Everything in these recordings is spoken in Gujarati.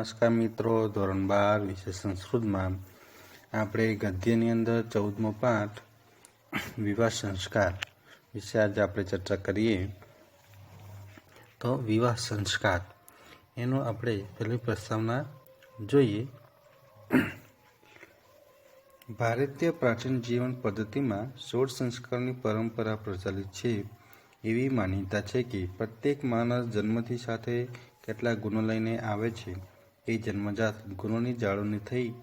નમસ્કાર મિત્રો, ધોરણ બાર વિશે સંસ્કૃતમાં આપણે ગદ્યની અંદર ચૌદમો પાઠ, વિવાહ સંસ્કાર વિશે આજે આપણે ચર્ચા કરીએ. તો વિવાહ સંસ્કાર, એનો આપણે પહેલી પ્રસ્તાવના જોઈએ. ભારતીય પ્રાચીન જીવન પદ્ધતિમાં સોળ સંસ્કારની પરંપરા પ્રચલિત છે. એવી માન્યતા છે કે પ્રત્યેક માણસ જન્મથી સાથે કેટલા ગુણો લઈને આવે છે. એ જન્મજાત ગુણોની જાળવણી થઈ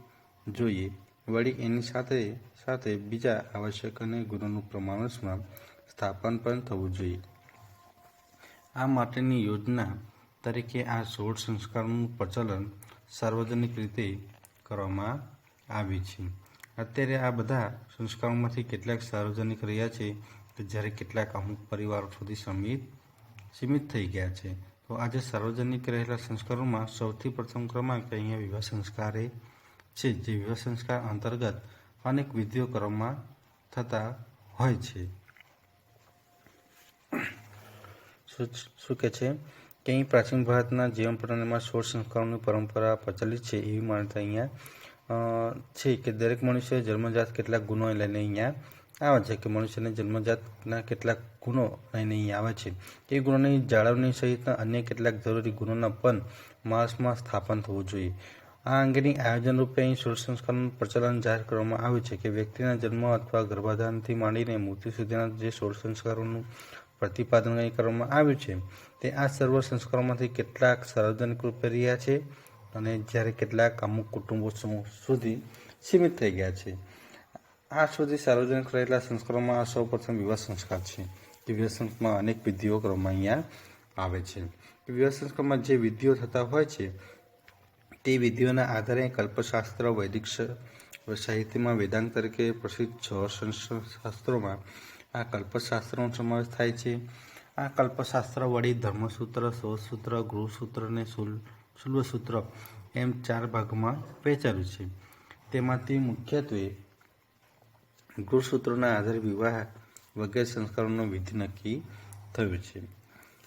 જોઈએ. વળી એની સાથે સાથે બીજા આવશ્યક અને ગુણોનું પ્રમાણસમાં સ્થાપન પણ થવું જોઈએ. આ માટેની યોજના તરીકે આ સોળ સંસ્કારોનું પ્રચલન સાર્વજનિક રીતે કરવામાં આવ્યું છે. અત્યારે આ બધા સંસ્કારોમાંથી કેટલાક સાર્વજનિક રહ્યા છે કે જ્યારે કેટલાક અમુક પરિવારો સુધી સમિત, સીમિત થઈ ગયા છે. તો આજે સાર્વજનિક રહેલા સંસ્કારોમાં સૌથી પ્રથમ ક્રમાંક અહીંયા વિવાહ સંસ્કાર છે, જે વિવાહ સંસ્કાર અંતર્ગત અનેક વિધિઓ કરવામાં થતા હોય છે. શું કહે છે કે અહીં પ્રાચીન ભારતના જીવન પ્રણાલીમાં સોળ સંસ્કારોની પરંપરા પ્રચલિત છે એવી માન્યતા અહીંયા છે કે દરેક મનુષ્ય જન્મજાત કેટલાક ગુણો લઈને અહીંયા આવે છે કે મનુષ્યને જન્મજાતના કેટલાક ગુણો અહીં નહીં આવે છે. એ ગુણોની જાળવણી સહિતના અન્ય કેટલાક જરૂરી ગુણોના પણ માણસમાં સ્થાપન થવું જોઈએ. આ અંગેની આયોજન રૂપે અહીં સોળ સંસ્કારનું પ્રચલન જાહેર કરવામાં આવ્યું છે કે વ્યક્તિના જન્મ અથવા ગર્ભાધાનથી માંડીને મૃત્યુ સુધીના જે સોળ સંસ્કારોનું પ્રતિપાદન અહીં કરવામાં આવ્યું છે, તે આ સર્વ સંસ્કારોમાંથી કેટલાક સાર્વજનિક રૂપે રહ્યા છે અને જ્યારે કેટલાક અમુક કુટુંબો સુધી સીમિત થઈ ગયા છે. આ સુધી સાર્વજનિક રહેલા સંસ્કારોમાં આ સૌપ્રથમ વિવાહ સંસ્કાર છે કે વિવાહ સંસ્કારમાં અનેક વિધિઓ કરવામાં અહીંયા આવે છે વિવાહ સંસ્કારમાં જે વિધિઓ થતા હોય છે તે વિધિઓના આધારે કલ્પશાસ્ત્ર વૈદિક સાહિત્યમાં વેદાંત તરીકે પ્રસિદ્ધ છ શાસ્ત્રોમાં આ કલ્પશાસ્ત્રનો સમાવેશ થાય છે આ કલ્પશાસ્ત્ર વળી ધર્મસૂત્ર સૌસૂત્ર ગૃહસૂત્ર અને શુલ શુલ્વસૂત્ર એમ ચાર ભાગમાં વહેંચાયું છે તેમાંથી મુખ્યત્વે ગૃહસૂત્રોના આધારે વિવાહ વગેરે સંસ્કારોનો વિધિ નક્કી થયું છે.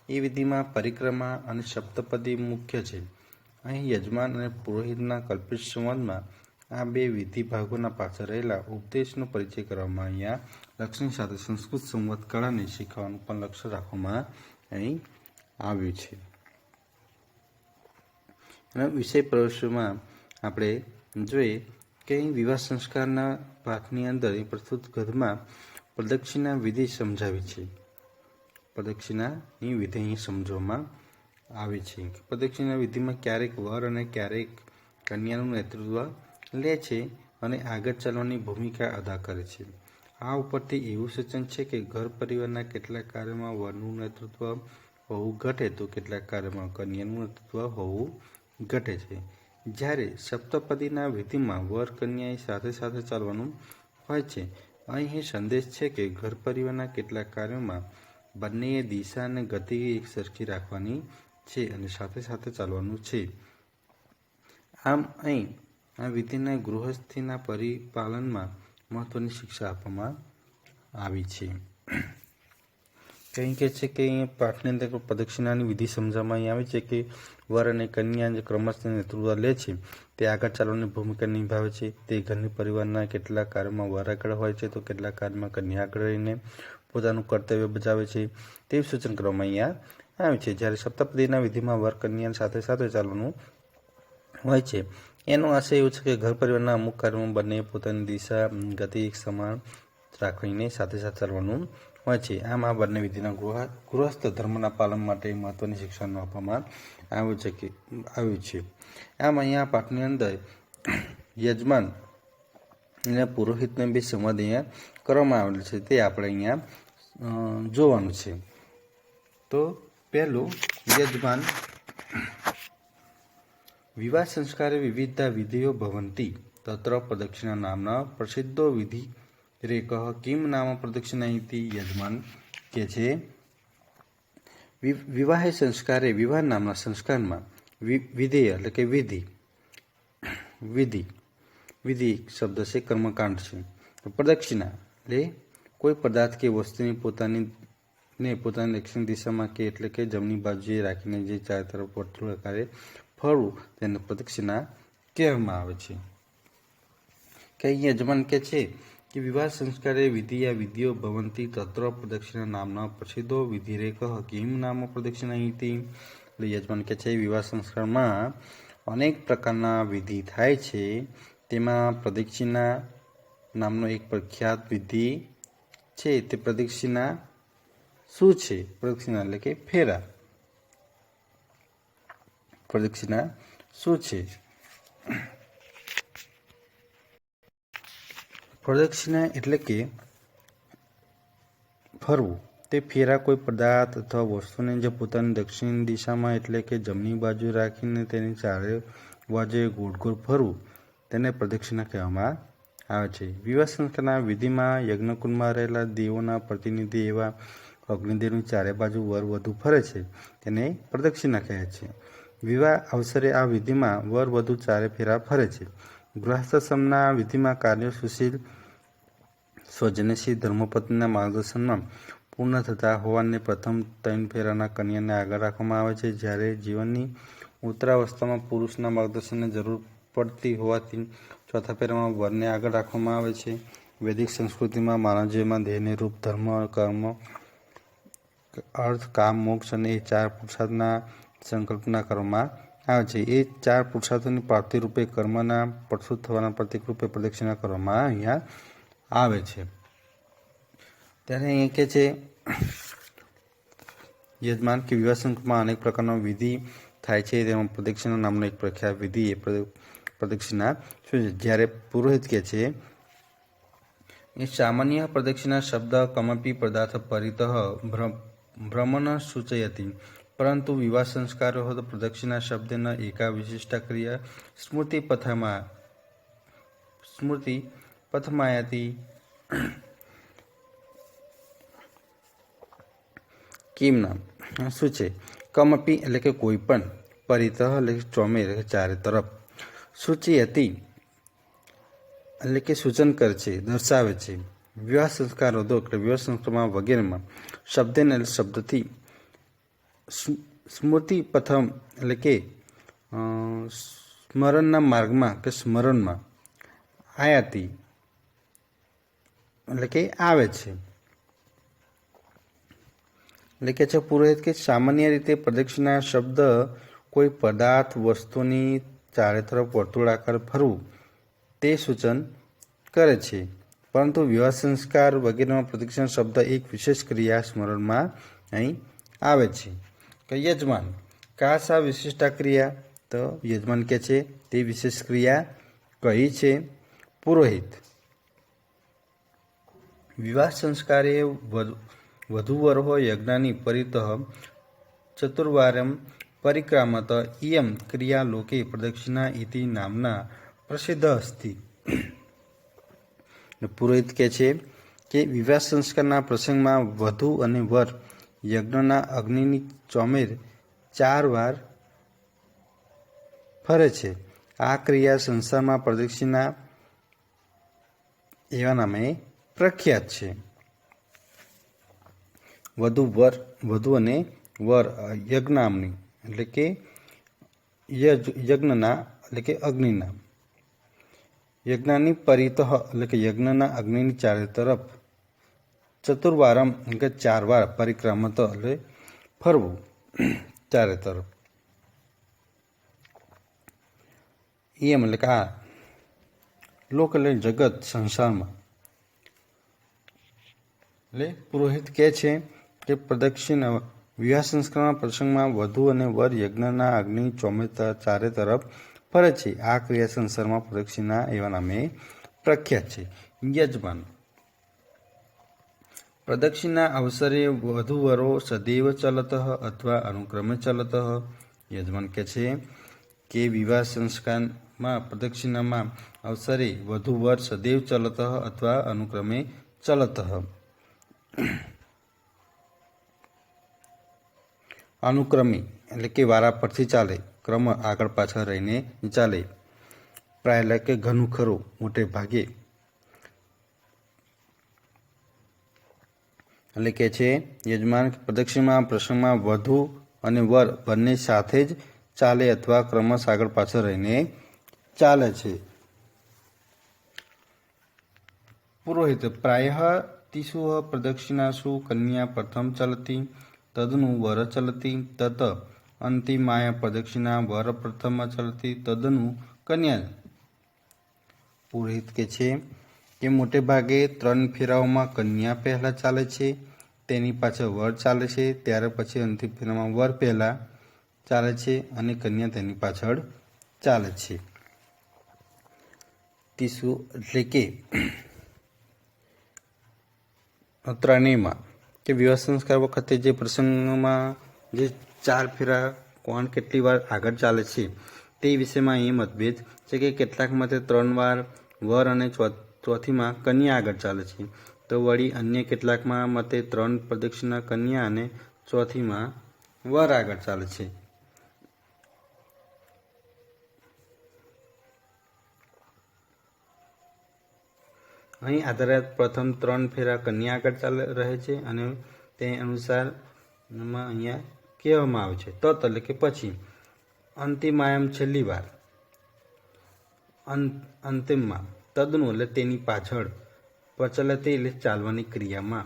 એ વિધિમાં પરિક્રમા અને સપ્તપદી મુખ્ય છે. અહીં યજમાન અને પુરોહિતના કલ્પિત સંવાદમાં આ બે વિધિ ભાગોના પાછળ રહેલા ઉપદેશનો પરિચય કરવામાં અહીંયા લક્ષ્મી સાથે સંસ્કૃત સંવાદ કળાને શીખવાનું પણ લક્ષ્ય રાખવામાં અહીં આવ્યું છે. અને વિષય પ્રવેશમાં આપણે જોઈએ કે વિવાહ સંસ્કારના ભાગની અંદર એ પ્રસ્તુત ગધમાં પ્રદક્ષિણા વિધિ સમજાવી છે. પ્રદક્ષિણાની વિધિ અહીં સમજવામાં આવે છે પ્રદક્ષિણા વિધિમાં ક્યારેક વર અને ક્યારેક કન્યાનું નેતૃત્વ લે છે અને આગળ ચાલવાની ભૂમિકા અદા કરે છે. આ ઉપરથી એવું સૂચન છે કે ઘર પરિવારના કેટલાક કાર્યમાં વરનું નેતૃત્વ હોવું ઘટે તો કેટલાક કાર્યમાં કન્યાનું નેતૃત્વ હોવું ઘટે છે. જ્યારે સપ્તપદીના વિધિમાં વર કન્યાએ સાથે સાથે ચાલવાનું હોય છે, અહીં સંદેશ છે કે ઘર પરિવારના કેટલાક કાર્યોમાં બંનેએ દિશા અને ગતિ એક સરખી રાખવાની છે અને સાથે સાથે ચાલવાનું છે. આમ અહીં આ વિધિના ગૃહસ્થીના પરિપાલનમાં મહત્વની શિક્ષા આપવામાં આવી છે. કંઈ કહે છે કે પાઠની અંદર પ્રદક્ષિણાની વિધિ સમજાવવામાં આવે છે કે વર અને કન્યા જે ક્રમશ નેતૃત્વ લે છે, તે આગળ ચાલવાની ભૂમિકા નિભાવે છે, તે ઘરની પરિવારના કેટલાક કાર્યમાં વર આગળ હોય છે, તો કેટલાક કાર્યમાં કન્યા આગળ રહીને પોતાનું કર્તવ્ય બજાવે છે, તેવું સૂચન કરવામાં અહીંયા આવે છે. જ્યારે સપ્તપદીના વિધિમાં વર કન્યા સાથે સાથે ચાલવાનું હોય છે, એનો આશય એવું છે કે ઘર પરિવારના અમુક કાર્યોમાં બંને પોતાની દિશા, ગતિ સમાન રાખીને સાથે સાથે ચાલવાનું હોય છે. આમ આ બંને વિધિના ગૃહ, ગૃહસ્થ ધર્મના પાલન માટે મહત્વની શિક્ષણ આપવામાં આવ્યું છે કે, આવ્યું છે. આમ અહીંયા પાઠની અંદર યજમાન અને પુરોહિતને બી સંવાદ અહીંયા કરવામાં આવેલું છે. તે આપણે અહીંયા જોવાનું છે. તો પહેલું, યજમાન વિવાહ સંસ્કારે વિવિધતા વિધિઓ ભવંતી તત્ર પ્રદક્ષિણા નામના પ્રસિદ્ધો વિધિ રેક કિમ નામ પ્રદક્ષિણા ઇતિ યજમાન કે છે? વિવાહે સંસ્કારે, વિવાહ નામના સંસ્કારમાં વિધેય એટલે કે વિધિ. વિધિ. વિધિ શબ્દ છે, કર્મકાંડ છે. પ્રદક્ષિણા એટલે કોઈ પદાર્થ કે વસ્તુની પોતાની, ને પોતાની દક્ષિણ દિશામાં કે એટલે કે જમણી બાજુએ રાખીને જે ચાર તરફ વર્તુળ આકારે ફરવું તેને પ્રદક્ષિણા કહેવામાં આવે છે. કે યજમાન કે છે? કે વિવાહ સંસ્કારે વિધિયા વિધિઓ ભવંતી તત્ર પ્રદક્ષિણા નામના પ્રસિદ્ધો વિધિરેક કિમ નામ પ્રદક્ષિણા એટલે યજમાન કે છે, વિવાહ સંસ્કારમાં અનેક પ્રકારના વિધિ થાય છે. તેમાં પ્રદક્ષિણા નામનો એક પ્રખ્યાત વિધિ છે. તે પ્રદક્ષિણા શું છે? પ્રદક્ષિણા એટલે કે ફેરા. પ્રદક્ષિણા શું છે? પ્રદક્ષિણા એટલે કે ફરવું. તે ફેરા કોઈ પદાર્થ અથવા વસ્તુને જે પોતાની દક્ષિણ દિશામાં એટલે કે જમણી બાજુ રાખીને તેની ચારે બાજુએ ગોળ ગોળ ફરવું, તેને પ્રદક્ષિણા કહેવામાં આવે છે. વિવાહ સંસ્થાના વિધિમાં યજ્ઞકુંડમાં રહેલા દેવોના પ્રતિનિધિ એવા અગ્નિદેવની ચારે બાજુ વર વધુ ફરે છે, તેને પ્રદક્ષિણા કહે છે. વિવાહ અવસરે આ વિધિમાં વર વધુ ચારે ફેરા ફરે છે. ગૃહસ્થાશ્રમના વિધિમાં કાર્ય સુશીલ સ્વજનશીલ ધર્મપત્નીના માર્ગદર્શનમાં પૂર્ણ થતા હોવાને પ્રથમ ત્રણ ફેરાના કન્યાને આગળ રાખવામાં આવે છે. જ્યારે જીવનની ઉત્તરાવસ્થામાં પુરુષના માર્ગદર્શનની જરૂર પડતી હોવાથી ચોથા ફેરામાં વરને આગળ રાખવામાં આવે છે. વૈદિક સંસ્કૃતિમાં માનવ જીવનમાં દેહને રૂપ, ધર્મ, કર્મ, અર્થ, કામ, મોક્ષ અને એ ચાર પુરુષાર્થના સંકલ્પના કરવામાં આવે છે. એ ચાર પુરુષાર્થોની પ્રાપ્તિ રૂપે કર્મના પ્રસ્તુત થવાના પ્રતિક રૂપે પ્રદક્ષિણા કરવામાં અહીંયા આવે છે. ત્યારે અહીંયા કે છે, યજમાન કે વિવાહ અનેક પ્રકારનો વિધિ થાય છે. તેમાં પ્રદક્ષિણા નામનો એક પ્રખ્યાત વિધિ એ પ્રદક્ષિણા શું છે? જ્યારે પુરોહિત કે છે, એ સામાન્ય પ્રદક્ષિણા શબ્દ કમપી પદાર્થ પરિતઃ ભ્રમણ સૂચયતી. પરંતુ વિવાહ સંસ્કારો તો પ્રદક્ષિણા શબ્દના એકા વિશિષ્ટ ક્રિયા સ્મૃતિ પથામાં, સ્મૃતિ પથમાયાતી કિમ નામ શું છે? કમપી એટલે કે કોઈ પણ પરિતઃ એટલે ચોમે એટલે ચારે તરફ. સૂચિ હતી એટલે કે સૂચન કરે છે, દર્શાવે છે. વિવાહ સંસ્કારો દો એટલે વિવાહ સંસ્કારમાં વગેરેમાં શબ્દને એટલે શબ્દથી સ્મૃતિ પ્રથમ એટલે કે સ્મરણના માર્ગમાં કે સ્મરણમાં આયાતી એટલે કે આવે છે. એટલે કે છે પુરોહિત કે સામાન્ય રીતે પ્રદક્ષિણા શબ્દ કોઈ પદાર્થ વસ્તુની ચારે તરફ વર્તુળાકાર ફરવું, તે સૂચન કરે છે. પરંતુ વિવાહ સંસ્કાર વગેરેમાં પ્રદક્ષિણ શબ્દ એક વિશેષ ક્રિયા સ્મરણમાં અહીં આવે છે. કે યજમાન કાશ આ વિશિષ્ટ ક્રિયા? તો યજમાન કે છે, તે વિશેષ ક્રિયા કહી છે પુરોહિત. વિવાહ સંસ્કારે વધુ વરહો યજ્ઞાની પરિતઃ ચતુર્વારમ પરિક્રામત ઇયમ ક્રિયા લોકે પ્રદક્ષિણા ઇતિ નામના પ્રસિદ્ધ અસ્તિ પુરોહિત કહે છે કે વિવાહ સંસ્કારના પ્રસંગમાં વધુ અને વર યજ્ઞના અગ્નિની ચોમેર ચાર વાર ફરે છે. આ ક્રિયા સંસારમાં પ્રદક્ષિણા એવા નામે પ્રખ્યાત છે. વધુ વર, વધુ અને વર યજ્ઞામની, એટલે કે યજ્ઞના, એટલે કે અગ્નિના. યજ્ઞાની પરિતઃ, એટલે કે યજ્ઞના અગ્નિની ચારે તરફ ચતુર્વારમ, એટલે કે ચાર વાર પરિક્રમત, એટલે ફરવું, ચારે તરફ. એમ, એટલે કે આ લોક એટલે જગત સંસારમાં એટલે પુરોહિત કહે છે કે પ્રદક્ષિણ વિવાહ સંસ્કારના પ્રસંગમાં વધુ અને વર યજ્ઞના અગ્નિ ચોમે ચારે તરફ ફરે છે. આ ક્રિયા સંસારમાં પ્રદક્ષિણા એવા નામે પ્રખ્યાત છે. યજમાન. પ્રદક્ષિણા અવસરે વધુ વરો સદૈવ ચલત અથવા અનુક્રમે ચલત. યજમાન કહે છે કે વિવાહ સંસ્કારમાં પ્રદક્ષિણામાં અવસરે વધુ વર સદૈવ ચલત અથવા અનુક્રમે ચલત. અનુક્રમી, એટલે કે વારા પરથી ચાલે, ક્રમ આગળ પાછળ રહીને ચાલે. પ્રાય એટલે કે ઘણું ખરું, મોટે ભાગે. એટલે કે છે, યજમાન પ્રદક્ષિણમાં, પ્રસંગમાં વધુ અને વર બંને સાથે જ ચાલે અથવા ક્રમશ આગળ પાછળ રહીને ચાલે છે. પુરોહિત, પ્રાય તિષુ પ્રદક્ષિણાસુ, કન્યા પ્રથમ ચલતી, તદનુ વર ચલતી, તત અંતિમાય પ્રદક્ષિણા, વર પ્રથમ ચલતી, તદનુ કન્યા પુરોહિત કે છે કે મોટે ભાગે ત્રણ ફેરાઓમાં કન્યા પહેલાં ચાલે છે, તેની પાછળ વર ચાલે છે, ત્યારે પછી અંતિમ ફેરામાં વર પહેલાં ચાલે છે અને કન્યા તેની પાછળ ચાલે છે. તીસુ એટલે કે ત્રણેયમાં કે વિવાહ સંસ્કાર વખતે જે પ્રસંગમાં જે ચાર ફેરા કોણ કેટલી વાર આગળ ચાલે છે, તે વિષયમાં એ મતભેદ છે કે કેટલાક મતે ત્રણ વાર વર અને ચોથીમાં કન્યા આગળ ચાલે છે. તો વળી અન્ય કેટલાકમાં મતે ત્રણ પ્રદક્ષિણા કન્યા અને ચોથીમાં વર આગળ ચાલે છે. અહીં આધારે પ્રથમ ત્રણ ફેરા કન્યા આગળ રહે છે અને તે અનુસાર અહીંયા કહેવામાં આવે છે. તત એટલે કે પછી. અંતિમાયમ છેલ્લી વાર. અંતિમમાં. તદનું એટલે તેની પાછળ. પ્રચલિત એટલે ચાલવાની ક્રિયામાં.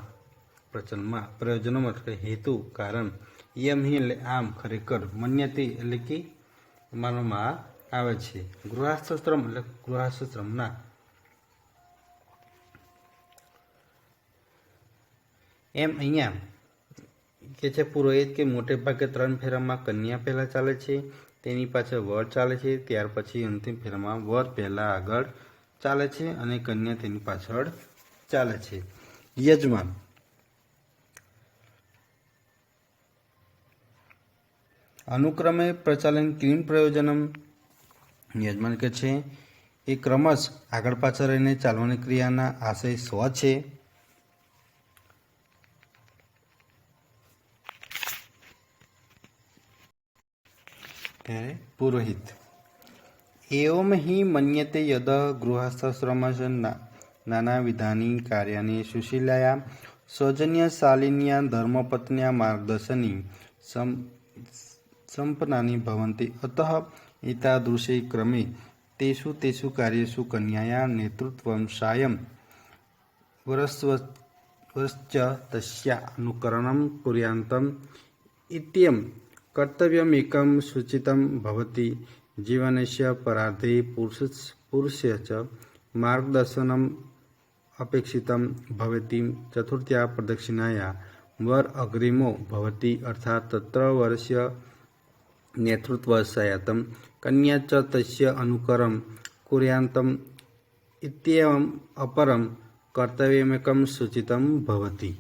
પ્રચલનમાં. પ્રયોજનો એટલે હેતુ, કારણ. યમ હિ એટલે આમ, ખરેખર. મન્યતી એટલે કે માનવામાં આવે છે. ગૃહાસ્થશ્રમ એટલે ગૃહાસ્થશ્રમના એમ અહીંયા કે છે પુરોહિત કે મોટે ભાગે ત્રણ ફેરામાં કન્યા પહેલાં ચાલે છે, તેની પાછળ વર ચાલે છે, ત્યાર પછી અંતિમ ફેરામાં વર પહેલાં આગળ ચાલે છે અને કન્યા તેની પાછળ ચાલે છે. યજમાન. અનુક્રમે પ્રચાલન ક્લીન પ્રયોજનમ? યજમાન કે છે, એ ક્રમશ આગળ પાછળ રહીને ચાલવાની ક્રિયાના આશય સ્વ છે. ત્યારે પુરોહિત. એવમ હિ મન્યતે યદ ગૃહસ્થશ્રમશ નાનાવિધાની કાર્યાની સુશીલાયા સૌજન્યશાલિન્યા ધર્મપત્ન્યા માર્ગદર્શની સંપનાની સંપન્નાની અત એતાદૃશે ક્રમે તેષુ તેષુ કાર્યુ કન્યાયા નેતૃત્વ સાયં વરસ્વ વશ્ચ તસ્યા અનુકરણં કુર્યાંતમ ઇત્યમ કર્તવ્યમેકમ સૂચિતમ ભવતી જીવનસ્ય પરાર્ધે પુરુષ પુરુષ્ય ચ માર્ગદર્શનમ અપેક્ષિતમ ભવતી ચતુર્થ્યા પ્રદક્ષિણાયા वर अग्रिमो भवति अर्थात तत्र वर्ष्य नेतृत्वसायतं कन्या च तस्य अनुकरं कुर्यान्तम् इत्येवम् अपरं कर्तव्यमेकं सूचितं भवति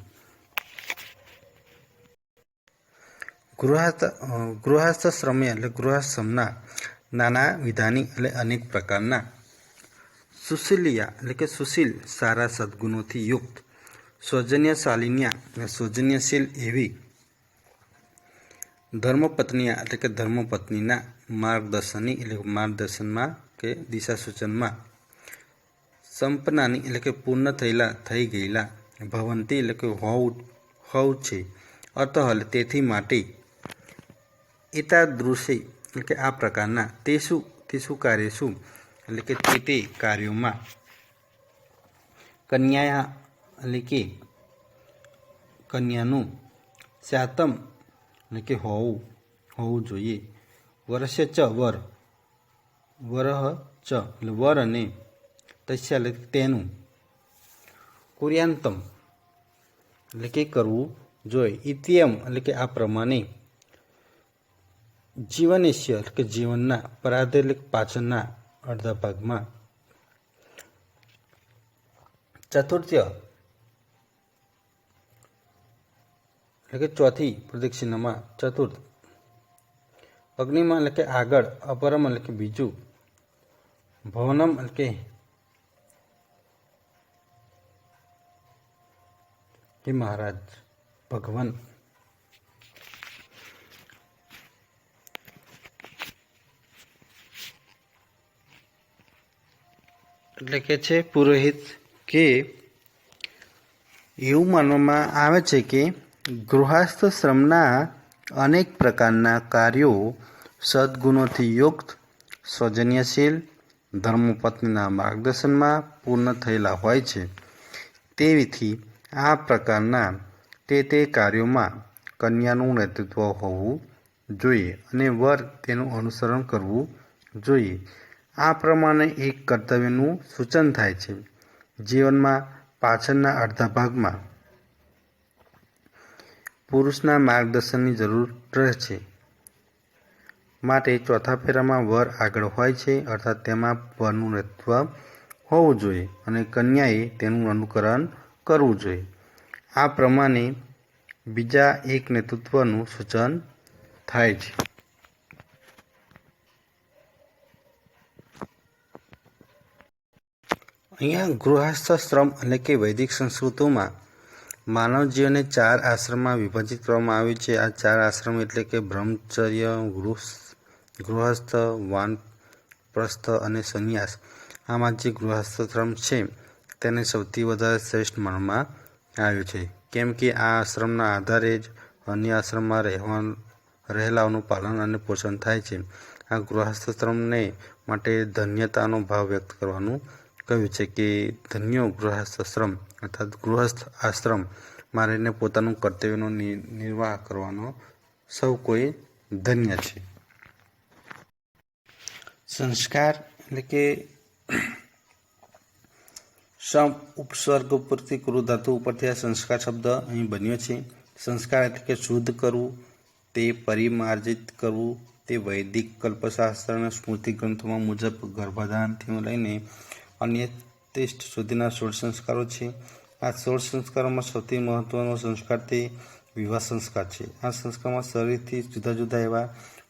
ગૃહસ્થ ગૃહસ્થ શ્રમે એટલે ગૃહસ્થમના નાના વિધાની એટલે અનેક પ્રકારના. સુશીલિયા એટલે કે સુશીલ સારા સદ્ગુણોથી યુક્ત, સૌજન્યશાલિન્યા એટલે સૌજન્યશીલ એવી ધર્મપત્નીયા એટલે કે ધર્મપત્નીના માર્ગદર્શનની એટલે માર્ગદર્શનમાં કે દિશા સૂચનમાં સંપન્નાની એટલે કે પૂર્ણ થયેલા, થઈ ગયેલા, ભવંતી એટલે કે હોવ હોવ છે અતઃ તેથી માટે એતાદૃશે, એટલે કે આ પ્રકારના તે શું તે શું કાર્ય શું એટલે કે તે તે કાર્યોમાં કન્યા એટલે કે કન્યાનું સાતમ એટલે કે હોવું હોવું જોઈએ. વર્ષે ચ, વર. વરહ ચ, એટલે વર અને તસ્યા, એટલે તેનું કુર્યાંતમ, એટલે કે કરવું જોઈએ. ઇતિયમ એટલે કે આ પ્રમાણે જીવનેશ્ય એટલે કે જીવનના પરાધે પાચનના અડધા ભાગમાં. ચતુર્થ્ય એટલે કે ચોથી પ્રદક્ષિણામાં ચતુર્થ. અગ્નિમાં એટલે કે આગળ, અપરમ એટલે કે બીજું. ભવનમ એટલે કે મહારાજ, ભગવાન. એટલે કે છે પુરોહિત કે એવું માનવામાં આવે છે કે ગૃહસ્થ શ્રમના અનેક પ્રકારના કાર્યો સદગુણોથી યુક્ત, સૌજન્યશીલ, ધર્મપત્નીના માર્ગદર્શનમાં પૂર્ણ થયેલા હોય છે. તેવીથી આ પ્રકારના તે તે કાર્યોમાં કન્યાનું નેતૃત્વ હોવું જોઈએ અને વર તેનું અનુસરણ કરવું જોઈએ. આ પ્રમાણે એક કર્તવ્યનું સૂચન થાય છે. જીવનમાં પાછળના અડધા ભાગમાં પુરુષના માર્ગદર્શનની જરૂર રહે છે માટે ચોથા ફેરામાં વર આગળ હોય છે, અર્થાત તેમાં વરનું નેતૃત્વ હોવું જોઈએ અને કન્યાએ તેનું અનુકરણ કરવું જોઈએ. આ પ્રમાણે બીજા એક નેતૃત્વનું સૂચન થાય છે. અહીંયા ગૃહસ્થશ્રમ એટલે કે વૈદિક સંસ્કૃતોમાં માનવ જીવનને ચાર આશ્રમમાં વિભાજિત કરવામાં આવ્યું છે. આ ચાર આશ્રમ એટલે કે બ્રહ્મચર્ય, ગૃહ, ગૃહસ્થ વાનપ્રસ્થ અને સંન્યાસ. આમાં જે ગૃહસ્થશ્રમ છે તેને સૌથી વધારે શ્રેષ્ઠ માનવામાં આવ્યું છે. કેમ કે આ આશ્રમના આધારે જ અન્ય આશ્રમમાં રહેવા રહેલાઓનું પાલન અને પોષણ થાય છે. આ ગૃહસ્થશ્રમને માટે ધન્યતાનો ભાવ વ્યક્ત કરવાનું કહ્યું છે કે ધન્યો ગૃહસ્થશ્રમ અર્થાત ગૃહસ્થ આશ્રમ મારીને પોતાનું કર્તવ્યનો નિર્વાહ કરવાનો સૌ કોઈ ધન્ય છે. સંસ્કાર એટલે કે સમ, ઉપસર્ગ ઉપરથી ક્રુ ધાતુ ઉપરથી આ સંસ્કાર શબ્દ અહીં બન્યો છે. સંસ્કાર એટલે કે શુદ્ધ કરવું, તે પરિમાર્જિત કરવું, તે વૈદિક કલ્પશાસ્ત્ર અને સ્મૃતિ ગ્રંથોમાં મુજબ ગર્ભાધાનથી લઈને અન્ય ટેસ્ટ સુધીના સોળ સંસ્કારો છે. આ સોળ સંસ્કારોમાં સૌથી મહત્વનો સંસ્કાર તે વિવાહ સંસ્કાર છે. આ સંસ્કારમાં શરીરથી જુદા જુદા એવા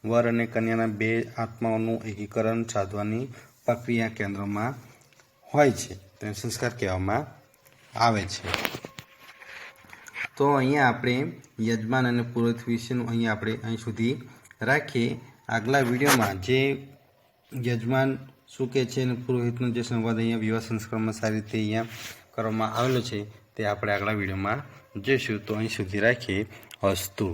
વર અને કન્યાના બે આત્માઓનું એકીકરણ સાધવાની પ્રક્રિયા કેન્દ્રમાં હોય છે. તેને સંસ્કાર કહેવામાં આવે છે. તો અહીંયા આપણે યજમાન અને પુરોહિત વિશેનું અહીંયા આપણે અહીં સુધી રાખીએ. આગલા વિડીયોમાં જે યજમાન શું કહે છે અને પુરોહિતનો જે સંવાદ અહીંયા વિવાહ સંસ્કારમાં સારી રીતે અહીંયા કરવામાં આવેલો છે તે આપણે આગલા વિડીયોમાં જોઈશું. તો અહીં સુધી રાખીએ. અસ્તુ